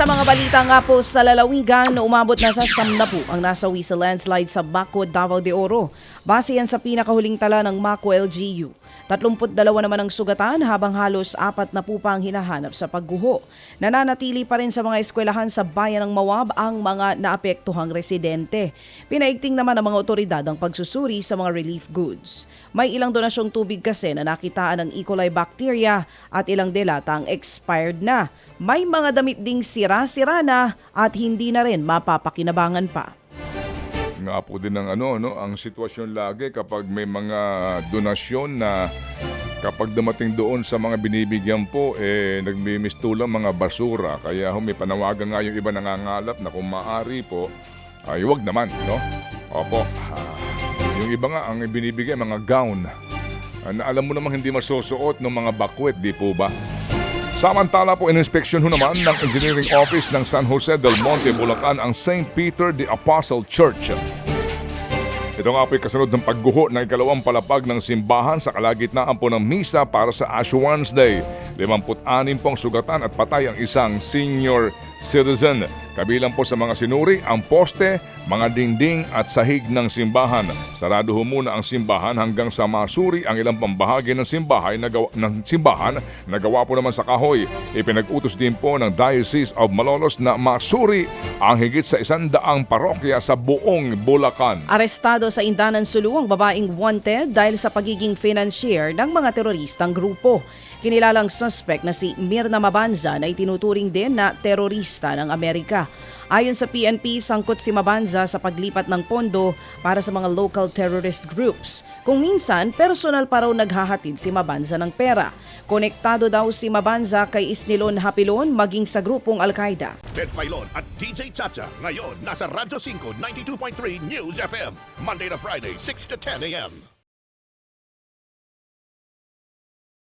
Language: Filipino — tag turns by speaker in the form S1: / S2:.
S1: Sa mga balita nga po sa lalawigan, umabot na sa siyam na po ang nasawi sa landslide sa Baco, Davao de Oro. Base yan sa pinakahuling tala ng Mako LGU. 32 naman ang sugatan habang halos apat na po pa ang hinahanap sa pagguho. Nananatili pa rin sa mga eskwelahan sa bayan ng Mawab ang mga naapektuhang residente. Pinaigting naman ng mga otoridad ang pagsusuri sa mga relief goods. May ilang donasyong tubig kasi na nakitaan ng E. coli bacteria at ilang delatang expired na. May mga damit ding sira-sira na at hindi na rin mapapakinabangan pa.
S2: Nga po din ng ano, no, ang sitwasyon lagi kapag may mga donasyon na kapag dumating doon sa mga binibigyan po, eh, nagmimistulang mga basura. Kaya ho, may panawagan nga yung iba nangangalap na kung maaari po, ay wag naman, no? Opo. yung iba nga, ang binibigay, mga gown. Ah, na alam mo namang hindi masusuot ng mga bakwet, di po ba? Samantala po, ininspeksyon ho naman ng Engineering Office ng San Jose del Monte, Bulacan ang St. Peter the Apostle Church. Ito nga po ay kasunod ng pagguho ng ikalawang palapag ng simbahan sa kalagitnaan po ng misa para sa Ash Wednesday. 56 pong sugatan at patay ang isang senior citizen. Kabilang po sa mga sinuri ang poste, mga dingding at sahig ng simbahan. Sarado ho muna ang simbahan hanggang sa masuri ang ilang pambahagi ng simbahay na gawa, ng simbahan na gawa po naman sa kahoy. Ipinag-utos din po ng Diocese of Malolos na masuri ang higit sa isandaang parokya sa buong Bulacan.
S1: Arestado sa Indanan Sulu ang babaeng wanted dahil sa pagiging financier ng mga teroristang grupo. Kinilalang suspect na si Mirna Mabanza na itinuturing din na terorista ng Amerika. Ayon sa PNP, sangkot si Mabanza sa paglipat ng pondo para sa mga local terrorist groups. Kung minsan, personal pa raw naghahatid si Mabanza ng pera. Konektado daw si Mabanza kay Isnilon Hapilon maging sa grupong Al-Qaeda.
S3: Ted Filon at DJ Chacha. Ngayon, nasa Radyo 5, 92.3 News FM. Monday to Friday, 6 to 10 a.m.